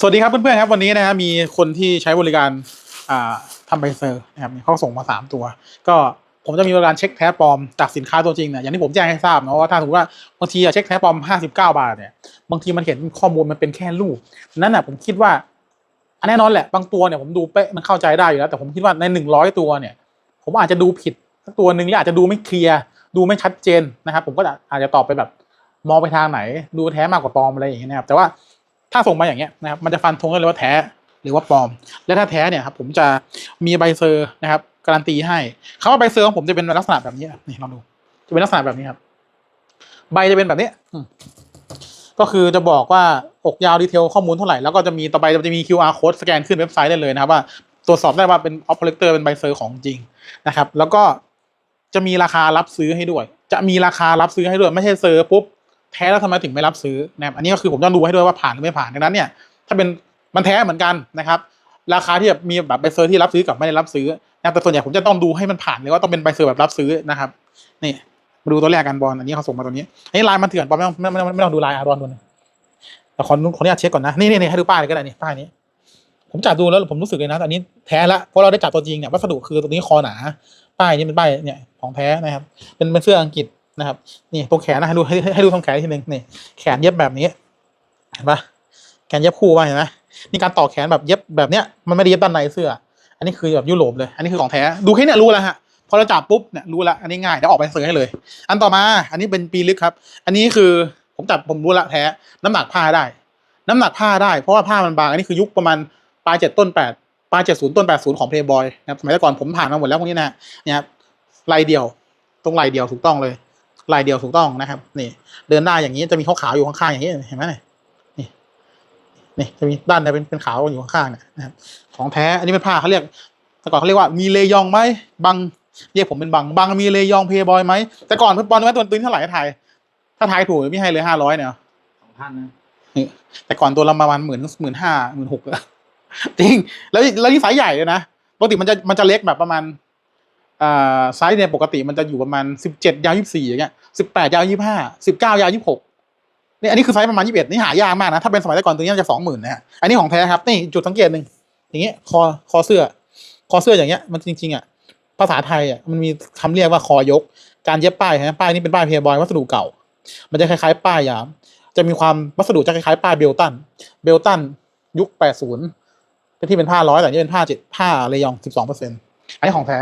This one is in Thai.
สวัสดีครับเพื่อนๆครับวันนี้นะฮะมีคนที่ใช้บริการทำใบเซอร์นะครับเขาส่งมาสามตัว ก็ผมจะมีบริการเช็คแท้ปลอมจากสินค้าตัวจริงเนี่ยอย่างที่ผมแจ้งให้ทราบเนาะว่าถ้าสมมติว่าบางทีอะเช็คแท้ปลอมห้าสิบเก้าบาทเนี่ยบางทีมันเห็นข้อมูลมันเป็นแค่รูปนั้นน่ะผมคิดว่าอันแน่นอนแหละบางตัวเนี่ยผมดูเป๊ะมันเข้าใจได้อยู่แล้วแต่ผมคิดว่าในหนึ่งร้อยตัวเนี่ย ผมอาจจะดูผิดสักตัวหนึ่งหรืออาจจะดูไม่เคลียร์ดูไม่ชัดเจนนะครับ ผมก็อาจจะตอบไปแบบมองไปทางไหน ดูแท้มากกว่าปลอมอะไรอย่างเงี้ยนะครับแต่ว่า ถ้าส่งมาอย่างเงี้ยนะครับมันจะฟันธงได้เลยว่าแท้หรือว่าปลอม และถ้าแท้เนี่ยครับผมจะมีใบเซอร์นะครับการันตีให้คำว่าใบเซอร์ของผมจะเป็นลักษณะแบบนี้นี่ลองดู จะเป็นลักษณะแบบนี้ครับ ใบจะเป็นแบบนี้ก็คือจะบอกว่าอกยาวดีเทลข้อมูลเท่าไหร่ แล้วก็จะมีต่อไปจะมี QR code สแกนขึ้นเว็บไซต์ได้เลยนะครับว่าตรวจสอบได้ว่าเป็นออฟเลกเตอร์เป็นใบเซอร์ของจริงนะครับ แล้วก็จะมีราคารับซื้อให้ด้วย จะมีราคารับซื้อให้ด้วย ไม่ใช่เซอร์ปุ๊บ แท้แล้วทำไมถึงไม่รับซื้อนะครับอันนี้ก็คือผมต้องดูให้ด้วยว่าผ่านหรือไม่ผ่านดังนั้นเนี่ยถ้าเป็นมันแท้เหมือนกันนะครับราคาที่แบบมีแบบใบเซอร์ที่รับซื้อกับไม่ได้รับซื้อนะครับแต่ส่วนใหญ่ผมจะต้องดูให้มันผ่านเลยว่าต้องเป็นใบเซอร์แบบรับซื้อนะครับนี่มาดูตัวแรกกันบอลอันนี้เขาส่งมาตัวนี้อันนี้ลายมันเถื่อนปอไม่ต้องไม่ไม่ไม่ไม่ต้องดูลายอาร์ดอนดูนะแต่ขอขออนุญาตเช็คก่อนนะนี่นี่ให้ดูป้ายเลยก็ได้นี่ป้ายนี้ผมจับดูแล้วผมรู้สึกเลยนะอันนี้แท้ละเพราะเราได้จับตัวจริงเนี่ยวัสดุคือตัวนี้คอหนา ป้ายนี้เป็นป้ายเนี่ยของแท้นะครับ เป็นเป็นเสื้ออังกฤษ นะครับนี่ตรงแขนนะให้ดูให้ให้ดูตรงแขนทีหนึ่งนี่แขนเย็บแบบนี้เห็นปะแขนเย็บคู่ป่ะเห็นไหมนี่การต่อแขนแบบเย็บแบบเนี้ยมันไม่ได้เย็บด้านในเสื้อ อันนี้คือแบบยุโรปเลย อันนี้คือของแท้ดูแค่เนี้ยรู้แล้วฮะพอเราจับปุ๊บเนี่ยรู้ละอันนี้ง่ายเดี๋ยวออกไปเสิร์ชให้เลย อันต่อมาอันนี้เป็นปีลึกครับ อันนี้คือผมจับผมรู้ละแท้น้ำหนักผ้าได้ น้ำหนักผ้าได้เพราะว่าผ้ามันบางอันนี้คือยุคประมาณปลายเจ็ดต้นแปดปลายเจ็ดศูนย์ต้นแปดศูนย์ของเพย์บอยนะครับสมัยก่อนผมผ่านมาหมดแล้วพวกนี้นะเนี่ยครับลายเดียวตรงลายเดียวถูกต้องเลย ลายเดียวถูกต้องนะครับ นี่ เดินได้าอย่างนี้จะมีขาวๆอยู่ข้างๆอย่างนี้เห็นไหมนี่นี่จะมีด้านในเป็นเป็นขาวอยู่ข้างๆเนี่ยนะครับของแท้อันนี้เป็นผ้าเขาเรียกแต่ก่อนเขาเรียกว่ามีเลยองไหมบังเรียกผมเป็นบังบังมีเลยองเพย์บอยไหมแต่ก่อนเพื่บอลว่าตัวตื้นเท่าไหร่ถ่ายถ้าทายถูกพี่ให้เลยห้าร้อยเนี่ยสองพันนะแต่ก่อนตัวละประมาณหมื่นหมื่นห้าหมื่นหกจริง แล้วแล้วนี่ไซส์ใหญ่เลยนะปกติมันจะมันจะเล็กแบบประมาณอ่าไซส์เนี่ยปกติมันจะอยู่ประมาณสิบเจ็ดยาวยี่สิบสี่อย่างเงี้ย สิบแปดยาวยี่ห้าสิบเก้ายาวยี่หกนี่อันนี้คือไซส์ประมาณยี่สิบเอ็ดนี่หายากมากนะ ถ้าเป็นสมัยก่อนตัวนี้จะสองหมื่นนะฮะอันนี้ของแท้ครับ นี่จุดสังเกตหนึ่งอย่างเงี้ยคอคอเสื้อ คอเสื้ออย่างเงี้ยมันจริงๆอะภาษาไทยอะมันมีคำเรียกว่าคอยก การเย็บป้ายนะป้ายนี้เป็นป้ายเพย์บอยวัสดุเก่า มันจะคล้ายๆ ป้ายยาม จะมีความวัสดุจะคล้ายๆป้ายเบลตัน เบลตันยุค80ที่เป็นผ้าร้อยแต่นี่เป็นผ้าเจ็ดผ้าเลยอง12เปอร์เซ็นต์อันนี้ของแท้